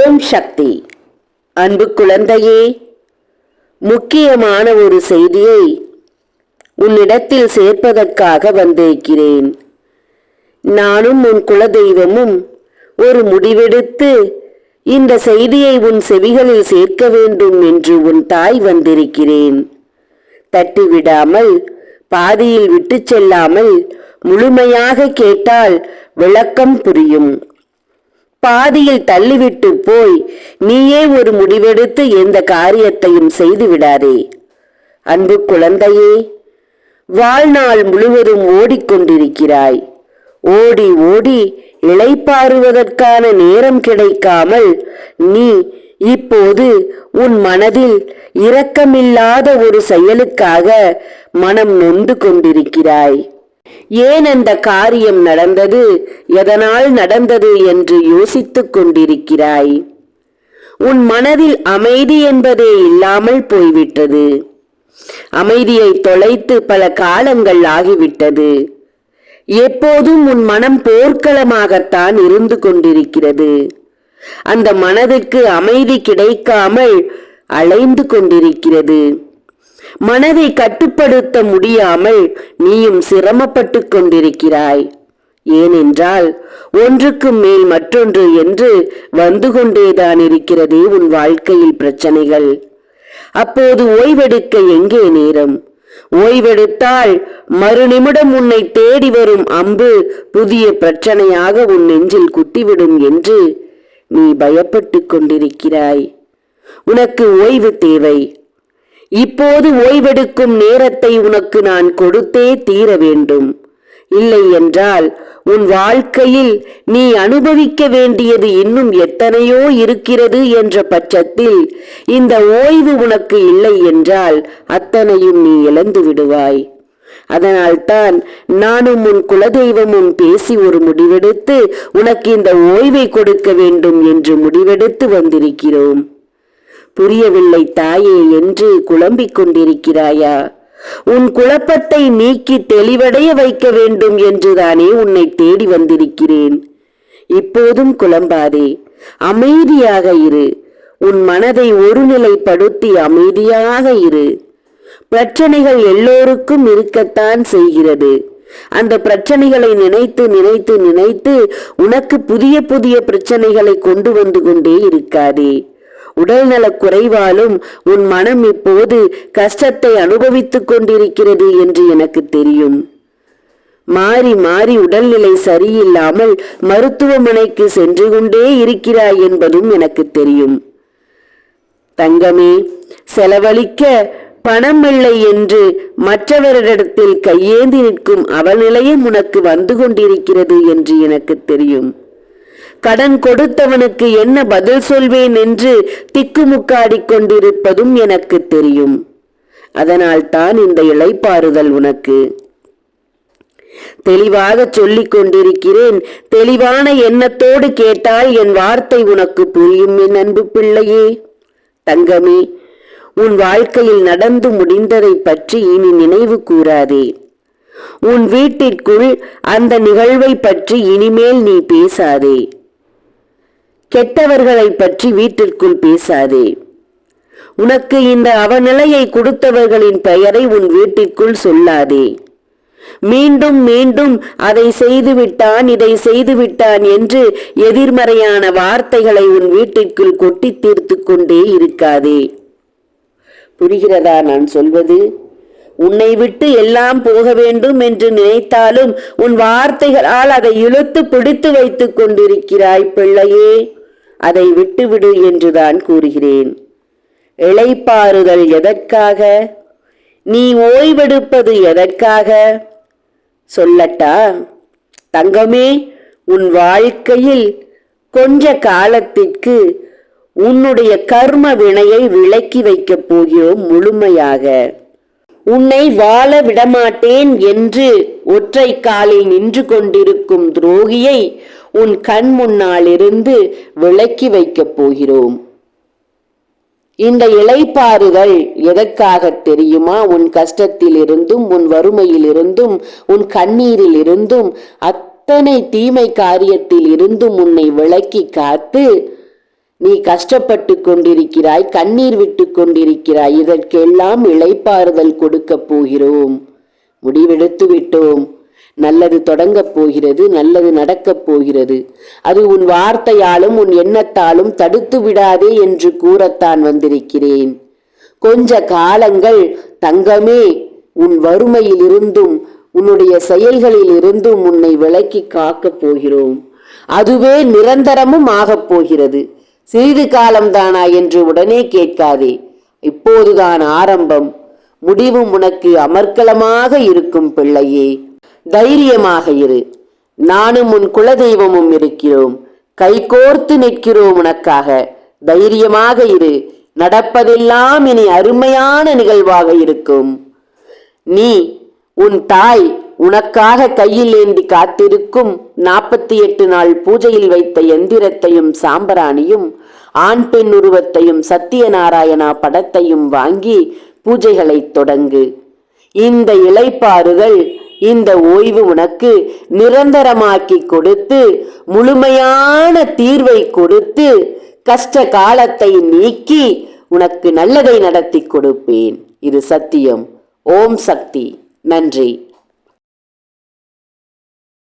ஓம் சக்தி. அன்பு குழந்தையே முக்கியமான ஒரு செய்தியை உன்னிடத்தில் சேர்ப்பதற்காக வந்திருக்கிறேன். நானும் உன் குலதெய்வமும் ஒரு முடிவெடுத்து இந்த செய்தியை உன் செவிகளில் சேர்க்க வேண்டும் என்று உன் தாய் வந்திருக்கிறேன். தட்டிவிடாமல் பாதியில் விட்டுச் செல்லாமல் முழுமையாக கேட்டால் விளக்கம் புரியும். பாதியில் தள்ளிவிட்டு போய் நீயே ஒரு முடிவெடுத்து எந்த காரியத்தையும் செய்து விடாதே அன்பு குழந்தையே வாழ்நாள் முழுவதும் ஓடிக்கொண்டிருக்கிறாய். ஓடி ஓடி இளைப்பாறுவதற்கான நேரம் கிடைக்காமல் நீ இப்போது உன் மனதில் இரக்கமில்லாத ஒரு செயலுக்காக மனம் நொந்து கொண்டிருக்கிறாய். ஏன் அந்த காரியம் நடந்தது? எதனால் நடந்தது என்று யோசித்துக் கொண்டிருக்கிறாய். உன் மனதில் அமைதி என்பதே இல்லாமல் போய்விட்டது. அமைதியை தொலைத்து பல காலங்கள் ஆகிவிட்டது. எப்போதும் உன் மனம் போர்க்களமாகத்தான் இருந்து கொண்டிருக்கிறது. அந்த மனதுக்கு அமைதி கிடைக்காமல் அலைந்து கொண்டிருக்கிறது. மனதை கட்டுப்படுத்த முடியாமல் நீயும் சிரமப்பட்டு கொண்டிருக்கிறாய். ஏனென்றால் ஒன்றுக்கு மேல் மற்றொன்று என்று வந்து கொண்டேதான் இருக்கிறதே உன் வாழ்க்கையில் பிரச்சனைகள். அப்போது ஓய்வெடுக்க எங்கே நேரம்? ஓய்வெடுத்தால் மறுநிமிடம் உன்னை தேடி வரும் அம்பு புதிய பிரச்சனையாக உன் நெஞ்சில் குத்திவிடும் என்று நீ பயப்பட்டு கொண்டிருக்கிறாய். உனக்கு ஓய்வு தேவை. இப்போது ஓய்வெடுக்கும் நேரத்தை உனக்கு நான் கொடுத்தே தீர வேண்டும். இல்லை என்றால் உன் வாழ்க்கையில் நீ அனுபவிக்க வேண்டியது இன்னும் எத்தனையோ இருக்கிறது என்ற பட்சத்தில் இந்த ஓய்வு உனக்கு இல்லை என்றால் அத்தனையும் நீ இழந்து விடுவாய். அதனால்தான் நானும் உன் குலதெய்வமும் பேசி ஒரு முடிவெடுத்து உனக்கு இந்த ஓய்வை கொடுக்க வேண்டும் என்று முடிவெடுத்து வந்திருக்கிறோம். புரியவில்லை தாயே என்று குழம்பிக் கொண்டிருக்கிறாயா? உன் குழப்பத்தை நீக்கி தெளிவடைய வைக்க வேண்டும் என்றுதானே உன்னை தேடி வந்திருக்கிறேன். இப்போதும் குழம்பாதே அமைதியாக இரு. உன் மனதை ஒருநிலைப்படுத்தி அமைதியாக இரு. பிரச்சனைகள் எல்லோருக்கும் இருக்கத்தான் செய்கிறது. அந்த பிரச்சனைகளை நினைத்து நினைத்து நினைத்து உனக்கு புதிய புதிய பிரச்சனைகளை கொண்டு வந்து கொண்டே இருக்காதே. உடல்நலக் குறைவாலும் உன் மனம் இப்போது கஷ்டத்தை அனுபவித்துக் கொண்டிருக்கிறது என்று எனக்கு தெரியும். மாறி மாறி உடல்நிலை சரியில்லாமல் மருத்துவமனைக்கு சென்று கொண்டே இருக்கிறாய் என்பதும் எனக்கு தெரியும். தங்கமே செலவழிக்க பணம் இல்லை என்று மற்றவரிடத்தில் கையேந்தி நிற்கும் அவநிலையும் உனக்கு வந்து கொண்டிருக்கிறது என்று எனக்கு தெரியும். கடன் கொடுத்தவனுக்கு என்ன பதில் சொல்வேன் என்று திக்குமுக்காடிக் கொண்டிருப்பதும் எனக்கு தெரியும். அதனால் தான் இந்த இளைப்பாறுதல் உனக்கு. தெளிவாக சொல்லிக் கொண்டிருக்கிறேன். தெளிவான எண்ணத்தோடு கேட்டால் என் வார்த்தை உனக்கு புரியும் என் அன்பு பிள்ளையே. தங்கமே உன் வாழ்க்கையில் நடந்து முடிந்ததை பற்றி இனி நினைவு கூறாதே. உன் வீட்டிற்குள் அந்த நிகழ்வை பற்றி இனிமேல் நீ பேசாதே. கெட்டவர்களை பற்றி வீட்டிற்குள் பேசாதே. உனக்கு இந்த அவநிலையை கொடுத்தவர்களின் பெயரை உன் வீட்டிற்குள் சொல்லாதே. மீண்டும் மீண்டும் அதை செய்துவிட்டான் இதை செய்துவிட்டான் என்று எதிர்மறையான வார்த்தைகளை உன் வீட்டிற்குள் கொட்டி தீர்த்து கொண்டே இருக்காதே. புரிகிறதா நான் சொல்வது? உன்னை விட்டு எல்லாம் போக வேண்டும் என்று நினைத்தாலும் உன் வார்த்தைகளால் அதை இழுத்து பிடித்து வைத்துக் கொண்டிருக்கிறாய் பிள்ளையே. அதை விட்டுவிடு என்றுதான் கூறுகிறேன். இளைப்பாறுதல் எதற்காக? நீ ஓய்வெடுப்பது எதற்காக? சொல்லட்டா? தங்கமே உன் வாழ்க்கையில் கொஞ்ச காலத்திற்கு உன்னுடைய கர்ம வினையை விலக்கி வைக்கப் போகிறோம் முழுமையாக. உன்னை வாழ விடமாட்டேன் என்று ஒற்றை காலில் நின்று கொண்டிருக்கும் துரோகியை உன் கண் முன்னாலிருந்து விலக்கி வைக்கப் போகிறோம். இந்த இளைப்பாறுதல் எதற்காக தெரியுமா? உன் கஷ்டத்திலிருந்தும் உன் வறுமையிலிருந்தும் உன் கண்ணீரில் இருந்தும் அத்தனை தீமை காரியத்தில் இருந்தும் உன்னை விளக்கி காத்து நீ கஷ்டப்பட்டு கொண்டிருக்கிறாய் கண்ணீர் விட்டு கொண்டிருக்கிறாய் இதற்கெல்லாம் இளைப்பாறுதல் கொடுக்கப் போகிறோம். முடிவெடுத்து விட்டோம் நல்லது தொடங்கப் போகிறது நல்லது நடக்கப் போகிறது. அது உன் வார்த்தையாலும் உன் எண்ணத்தாலும் தடுத்து விடாதே என்று கூறத்தான் வந்திருக்கிறேன். கொஞ்ச காலங்கள் தங்கமே உன் வறுமையிலிருந்தும் உன்னுடைய செயல்களில் இருந்தும் உன்னை விலக்கி காக்கப் போகிறோம். அதுவே நிரந்தரமும் ஆகப் போகிறது. சிறிது காலம்தானா என்று உடனே கேட்காதே. இப்போதுதான் ஆரம்பம். முடிவும் உனக்கு அமர்க்கலமாக இருக்கும் பிள்ளையே. தைரியமாக இரு. நானும் உன் குலதெய்வமும் இருக்கிறோம். கைகோர்த்து நிற்கிறோம் உனக்காக. தைரியமாக இரு. நடப்பதெல்லாம் இனி அருமையான நிகழ்வாக இருக்கும். நீ உன் தாய் உனக்காக கையில் ஏந்தி காத்திருக்கும் நாற்பத்தி எட்டு நாள் பூஜையில் வைத்த எந்திரத்தையும் சாம்பராணியும் ஆண் பெண் உருவத்தையும் சத்தியநாராயணா படத்தையும் வாங்கி பூஜைகளை தொடங்கு. இந்த இலைப்பாறுகள் இந்த ஓய்வு உனக்கு நிரந்தரமாக்கி கொடுத்து முழுமையான தீர்வை கொடுத்து கஷ்ட காலத்தை நீக்கி உனக்கு நல்லதை நடத்தி கொடுப்பேன். இது சத்தியம். ஓம் சக்தி. நன்றி.